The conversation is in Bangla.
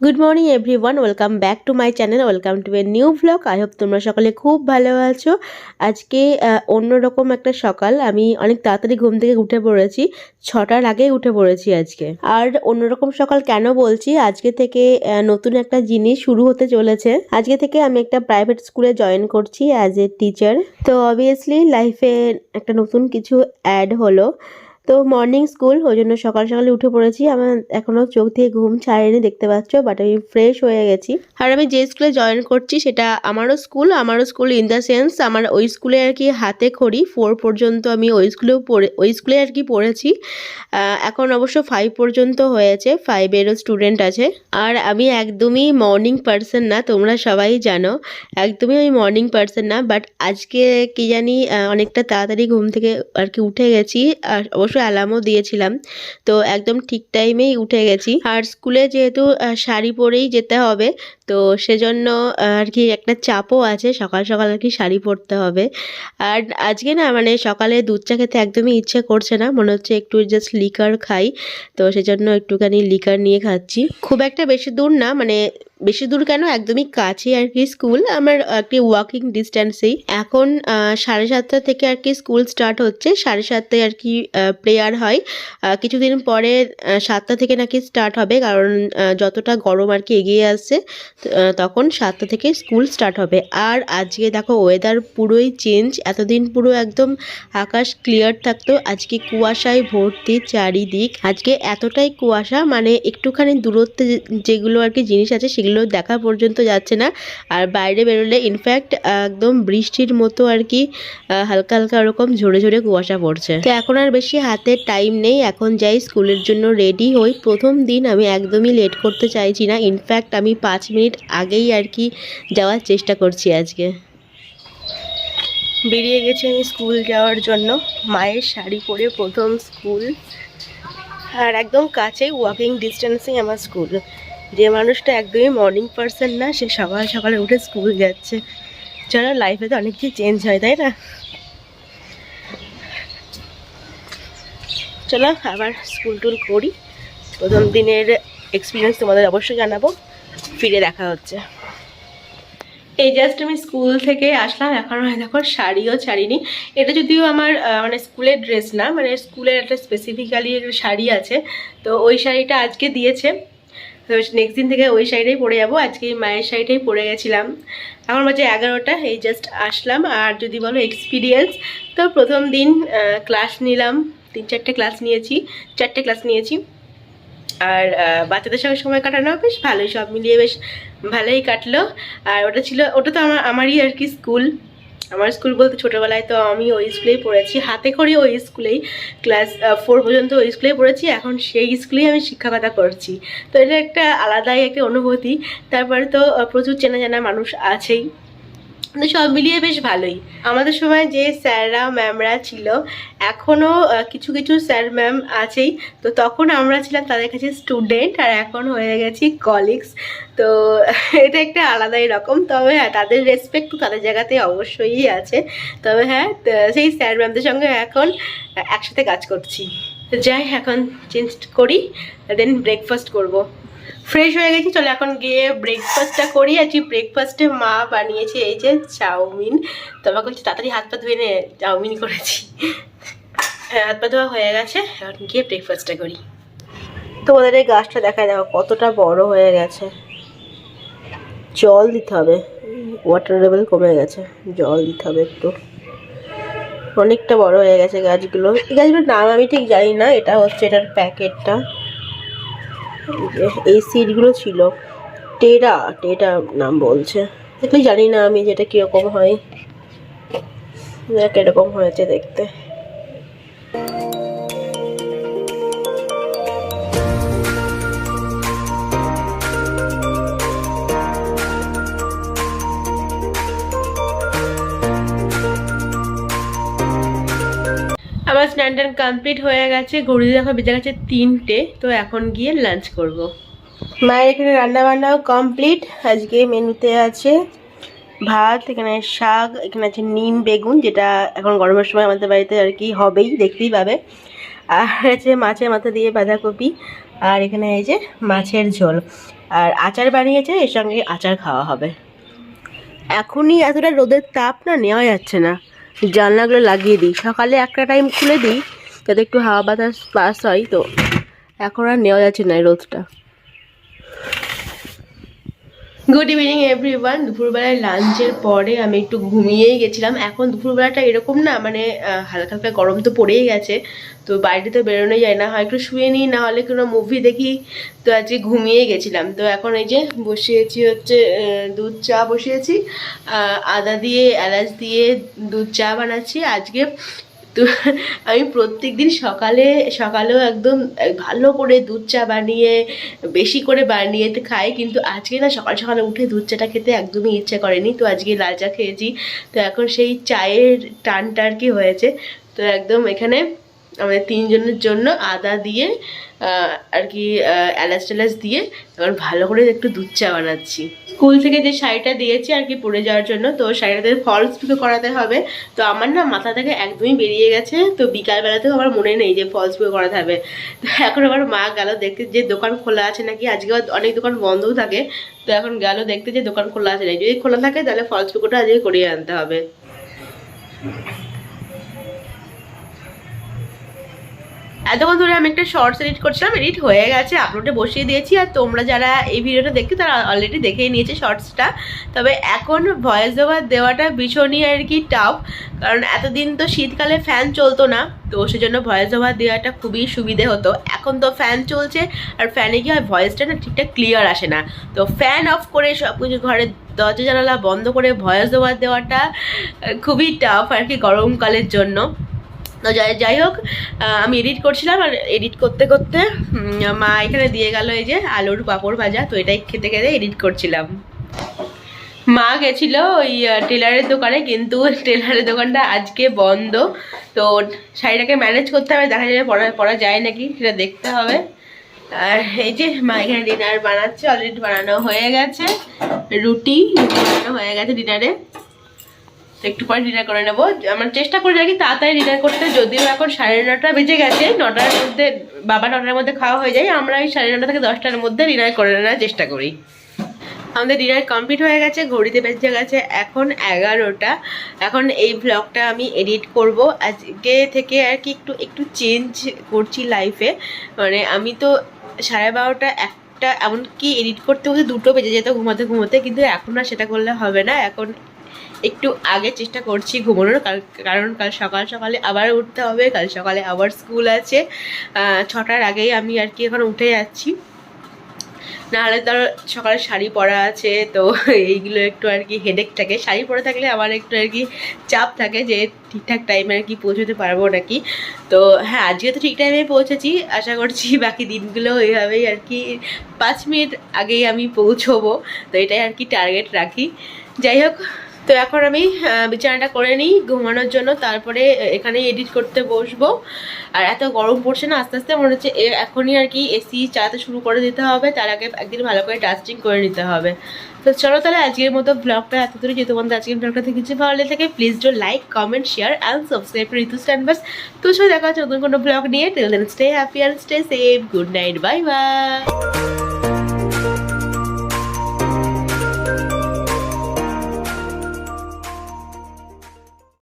Good morning everyone welcome back to my channel welcome to a new vlog I hope তোমরা সকলে খুব ভালো আছো। আজকে অন্যরকম একটা সকাল। আমি অনেক তাড়াতাড়ি ঘুম থেকে উঠে পড়েছি। ছটার আগেই উঠে পড়েছি আজকে। আর অন্যরকম সকাল কেন বলছি? আজকে থেকে নতুন একটা জিনিস শুরু হতে চলেছে। আজকে থেকে আমি একটা প্রাইভেট স্কুলে জয়েন করছি অ্যাজ এ টিচার তো অবভিয়াসলি লাইফে একটা নতুন কিছু অ্যাড হলো। তো মর্নিং স্কুল ওই জন্য সকাল সকালে উঠে পড়েছি। আমার এখনও চোখ থেকে ঘুম ছাড়েনি, দেখতে পাচ্ছ বাট আমি ফ্রেশ হয়ে গেছি। আর আমি যে স্কুলে জয়েন করছি, সেটা আমারও স্কুল আমারও স্কুল ইন দ্য সেন্স আমার ওই স্কুলে আর কি হাতে খড়ি ফোর পর্যন্ত আমি ওই স্কুলেও পড়ে, ওই স্কুলে আর কি পড়েছি। এখন অবশ্য ফাইভ পর্যন্ত হয়েছে ফাইভেরও স্টুডেন্ট আছে। আর আমি একদমই মর্নিং পার্সন না, তোমরা সবাই জানো, একদমই আমি মর্নিং পার্সন না বাট আজকে কি জানি অনেকটা তাড়াতাড়ি ঘুম থেকে আর কি উঠে গেছি। আর অবশ্য অ্যালার্মও দিয়েছিলাম। তো একদম ঠিক টাইমেই উঠে গেছি। আর স্কুলে যেহেতু শাড়ি পরেই যেতে হবে, তো সেজন্য আর কি একটা চাপও আছে, সকাল সকাল আর কি শাড়ি পরতে হবে। আর আজকে না মানে সকালে দুধ চা খেতে একদমই ইচ্ছে করছে না, মনে হচ্ছে একটু জাস্ট লিকার খাই, তো সেজন্য একটুখানি লিকার নিয়ে খাচ্ছি। খুব একটা বেশি দূর না মানে বেশি দূর কেন? একদমই কাছে আর কি স্কুল। আমার একটি ওয়াকিং ডিস্টেন্সেই এখন সাড়ে সাতটা থেকে আর কি স্কুল স্টার্ট হচ্ছে। সাড়ে সাতটায় আর কি প্রেয়ার হয়। কিছুদিন পরে সাতটা থেকে নাকি স্টার্ট হবে। কারণ যতটা গরম আর কি এগিয়ে আসছে তখন সাতটা থেকে স্কুল স্টার্ট হবে। আর আজকে দেখো ওয়েদার পুরোই চেঞ্জ এতদিন পুরো একদম আকাশ ক্লিয়ার থাকতো। আজকে কুয়াশায় ভর্তি চারিদিক। আজকে এতটাই কুয়াশা মানে একটুখানি দূরত্বে যেগুলো আর কি জিনিস আছে, সেগুলো দেখা পর্যন্ত যাচ্ছে না। আর বাইরে বেরোলে ইনফ্যাক্ট একদম বৃষ্টির মতো আর কি হালকা হালকা ওরকম ঝরে ঝরে কুয়াশা পড়ছে। তো এখন আর বেশি হাতে টাইম নেই। এখন যাই স্কুলের জন্য রেডি হই। প্রথম দিন আমি একদমই লেট করতে চাইছি না। ইনফ্যাক্ট আমি পাঁচ মিনিট আগেই আর কি যাওয়ার চেষ্টা করছি আজকে। বেরিয়ে গেছি আমি স্কুল যাওয়ার জন্য। মায়ের শাড়ি পরে প্রথম স্কুল। আর একদম কাছেই ওয়াকিং ডিস্টেন্সেই আমার স্কুল। যে মানুষটা একদমই মর্নিং পারসন না, সে সকাল সকালে উঠে স্কুল যাচ্ছে। চলো লাইফে তো অনেক কিছু চেঞ্জ হয়, তাই না? চলো, আবার স্কুল টুল করি। প্রথম দিনের এক্সপিরিয়েন্স তোমাদের অবশ্যই জানাব। ফিরে দেখা হচ্ছে। এই জাস্ট আমি স্কুল থেকে আসলাম, এখন হয় দেখো, শাড়িও ছাড়িনি। এটা যদিও আমার মানে স্কুলের ড্রেস না মানে স্কুলের একটা স্পেসিফিক্যালি শাড়ি আছে। তো ওই শাড়িটা আজকে দিয়েছে। তো নেক্সট দিন থেকে ওই শাড়িটাই পরে যাব। আজকে মায়ের শাড়িটাই পরে গেছিলাম। এখন বাজে এগারোটা, এই জাস্ট আসলাম। আর যদি বলো এক্সপিরিয়েন্স তো প্রথম দিন ক্লাস নিলাম। তিন চারটে ক্লাস নিয়েছি, চারটে ক্লাস নিয়েছি। আর বাচ্চাদের সঙ্গে সময় কাটানো বেশ ভালোই, সব মিলিয়ে বেশ ভালোই কাটলো। আর ওটা ছিল, ওটা তো আমার আমারই আর কি স্কুল আমার স্কুল বলতে ছোটোবেলায় তো আমি ওই স্কুলেই পড়েছি। হাতে করে ওই স্কুলেই ক্লাস ফোর পর্যন্ত ওই স্কুলেই পড়েছি। এখন সেই স্কুলেই আমি শিক্ষকতা করছি। তো এটা একটা আলাদাই একটা অনুভূতি। তারপরে তো প্রচুর চেনা জানা মানুষ আছেই। কিন্তু সব মিলিয়ে বেশ ভালোই। আমাদের সময় যে স্যাররা, ম্যামরা ছিল এখনও কিছু কিছু স্যার, ম্যাম আছেই। তো তখন আমরা ছিলাম তাদের কাছে স্টুডেন্ট আর এখন হয়ে গেছি কলিগস। তো এটা একটা আলাদাই রকম। তবে হ্যাঁ তাদের রেসপেক্ট তো তাদের জায়গাতে অবশ্যই আছে। তবে হ্যাঁ সেই স্যার, ম্যামদের সঙ্গে এখন একসাথে কাজ করছি। যাই, এখন চেঞ্জ করি দেন ব্রেকফাস্ট করব। ফ্রেশ হয়ে গেছি চলো এখন গিয়ে ব্রেকফাস্টটা করি। আজকে ব্রেকফাস্টে মা বানিয়েছে এই যে চাউমিন। তো আমাকে বলছে তাড়াতাড়ি হাত পা ধুয়ে নে চাউমিন করেছি। হ্যাঁ, হাত পা ধোয়া হয়ে গেছে এখন গিয়ে ব্রেকফাস্টটা করি। তোমাদের এই গাছটা দেখায় দেখো কতটা বড় হয়ে গেছে। জল দিতে হবে। ওয়াটার লেভেল কমে গেছে জল দিতে হবে একটু। অনেকটা বড় হয়ে গেছে গাছগুলো। এই গাছগুলোর নাম আমি ঠিক জানি না এটা হচ্ছে এটার প্যাকেটটা এই সিটগুলো ছিল। টেরা টেরা নাম বলছে। দেখলে জানি না আমি যেটা কীরকম হয়। দেখ এরকম হয়েছে দেখতে। স্নান টান কমপ্লিট হয়ে গেছে। ঘড়ি দেখো বেজে গেছে তিনটে। তো এখন গিয়ে লাঞ্চ করব। মায়ের এখানে রান্না বান্নাও কমপ্লিট আজকে মেনুতে আছে ভাত, এখানে শাক, এখানে আছে নিম, বেগুন, যেটা এখন গরমের সময় আমাদের বাড়িতে আর কি হবেই, দেখতেই পাবে। আর আছে মাছের মাথা দিয়ে বাঁধাকপি, আর এখানে এই যে মাছের ঝোল। আর আচার বানিয়েছে, এর সঙ্গে আচার খাওয়া হবে। এখনই এতটা রোদের তাপ না নেওয়া যাচ্ছে না। জানলাগুলো লাগিয়ে দিই। সকালে একটা টাইম খুলে দিই, যাতে একটু হাওয়া বাতাস পাস হয়, তো এখন আর নেওয়া যাচ্ছে না রোদটা গুড ইভিনিং এভরিওয়ান দুপুরবেলায় লাঞ্চের পরে আমি একটু ঘুমিয়েই গেছিলাম। এখন দুপুরবেলাটা এরকম না মানে হালকা হালকা গরম তো পড়েই গেছে। তো বাইরে তো বেরোনো যায় না। হয় একটু শুয়ে নিই, না হলে কোনো মুভি দেখি। তো আজকে ঘুমিয়ে গেছিলাম। তো এখন এই যে বসিয়েছি হচ্ছে দুধ চা বসিয়েছি। আদা দিয়ে, এলাচ দিয়ে দুধ চা বানাচ্ছি। আজকে তো আমি প্রত্যেক দিন সকালে, সকালেও একদম ভালো করে দুধ চা বানিয়ে, বেশি করে বানিয়ে খাই, কিন্তু আজকে না সকাল সকালে উঠে দুধ চাটা খেতে একদমই ইচ্ছা করেনি। তো আজকে লাল চা খেয়েছি। তো এখন সেই চায়ের টানটা আর কি হয়েছে। তো একদম এখানে আমাদের তিনজনের জন্য আদা দিয়ে আর কি এলাচ টেলাচ দিয়ে এবার ভালো করে একটু দুধ চা বানাচ্ছি। স্কুল থেকে যে শাড়িটা দিয়েছি আর কি পরে যাওয়ার জন্য, তো শাড়িটাতে ফলস পিকো করাতে হবে। তো আমার না মাথা থেকে একদমই বেরিয়ে গেছে, তো বিকালবেলাতেও আমার মনে নেই যে ফলস পিকো করাতে হবে। তো এখন আবার মা গেল দেখতে যে দোকান খোলা আছে নাকি, আজকে অনেক দোকান বন্ধও থাকে। তো এখন গেল দেখতে যে দোকান খোলা আছে নাকি, যদি খোলা থাকে তাহলে ফলস পিকোটা আজকে করিয়ে আনতে হবে। এতক্ষণ ধরে আমি একটা শর্টস এডিট করছিলাম এডিট হয়ে গেছে আপলোডে বসিয়ে দিয়েছি। আর তোমরা যারা এই ভিডিওটা দেখতে তারা অলরেডি দেখেই নিয়েছে শর্টসটা তবে এখন ভয়েস ওভার দেওয়াটা ভীষণই আর কি টাফ কারণ এতদিন তো শীতকালে ফ্যান চলতো না, তো সেজন্য ভয়েস ওভার দেওয়াটা খুবই সুবিধে হতো। এখন তো ফ্যান চলছে, আর ফ্যানে কি হয় ভয়েসটা না ঠিকঠাক ক্লিয়ার আসে না। তো ফ্যান অফ করে সব কিছু ঘরে দরজা জানালা বন্ধ করে ভয়েস ওভার দেওয়াটা খুবই টাফ আর কি গরমকালের জন্য। তো যাই যাই হোক আমি এডিট করছিলাম আর এডিট করতে করতে মা এখানে দিয়ে গেল এই যে আলুর পাঁপড় ভাজা, তো এটাই খেতে খেতে এডিট করছিলাম। মা গেছিল ওই টেলারের দোকানে, কিন্তু টেলারের দোকানটা আজকে বন্ধ। তো শাড়িটাকে ম্যানেজ করতে হবে, দেখা যাবে পড়া পড়া যায় নাকি, সেটা দেখতে হবে। আর এই যে মা এখানে ডিনার বানাচ্ছে অলরেডি বানানো হয়ে গেছে। রুটি বানানো হয়ে গেছে ডিনারে একটু পরে ডিনার করে নেব। আমার চেষ্টা করি আর কি তাড়াতাড়ি ডিনার করতে। যদিও এখন সাড়ে নটা বেজে গেছে, নটার মধ্যে বাবা নটার মধ্যে খাওয়া হয়ে যায়। আমরা ওই সাড়ে নটা থেকে দশটার মধ্যে ডিনার করে নেওয়ার চেষ্টা করি। আমাদের ডিনার কমপ্লিট হয়ে গেছে ঘড়িতে বেজে গেছে। এখন এগারোটা। এখন এই ব্লগটা আমি এডিট করব। আজকে থেকে আর কি একটু একটু চেঞ্জ করছি লাইফে মানে আমি তো সাড়ে বারোটা একটা, এমনকি এডিট করতে বলতে দুটো বেজে যেত ঘুমাতে ঘুমোতে। কিন্তু এখন আর সেটা করলে হবে না। এখন একটু আগে চেষ্টা করছি ঘুমানোর কারণ কাল সকাল সকালে আবার উঠতে হবে, কাল সকালে আবার স্কুল আছে। ছটার আগেই আমি আর কি এখন উঠে যাচ্ছি। নাহলে ধর সকালে শাড়ি পরা আছে, তো এইগুলো একটু আর কি হেডেক থাকে। শাড়ি পরে থাকলে আমার একটু আর কি চাপ থাকে যে ঠিকঠাক টাইমে আর কি পৌঁছতে পারব নাকি। তো হ্যাঁ আজকে তো ঠিক টাইমে পৌঁছেছি। আশা করছি বাকি দিনগুলো এইভাবেই আর কি পাঁচ মিনিট আগেই আমি পৌঁছবো। তো এটাই আর কি টার্গেট রাখি। যাই হোক তো এখন আমি বিছানাটা করে নিই ঘুমানোর জন্য, তারপরে এখানে এডিট করতে বসবো। আর এত গরম পড়ছে না, আস্তে আস্তে মনে হচ্ছে এখনই আর কি এসি চালাতে শুরু করে দিতে হবে, তার আগে একদিন ভালো করে ডাস্টিং করে নিতে হবে। তো চলো তাহলে আজকের মতো ব্লগটা এত দূরে যে তোমাদের আজকের ব্লগটা থেকে কিছু ভালো লেগে থাকে please do like comment share and subscribe to Ritu স্ট্যান্ডবাস তো সবাই দেখা হচ্ছে নতুন কোনো ব্লগ নিয়ে। Till then stay happy and stay safe good night bye bye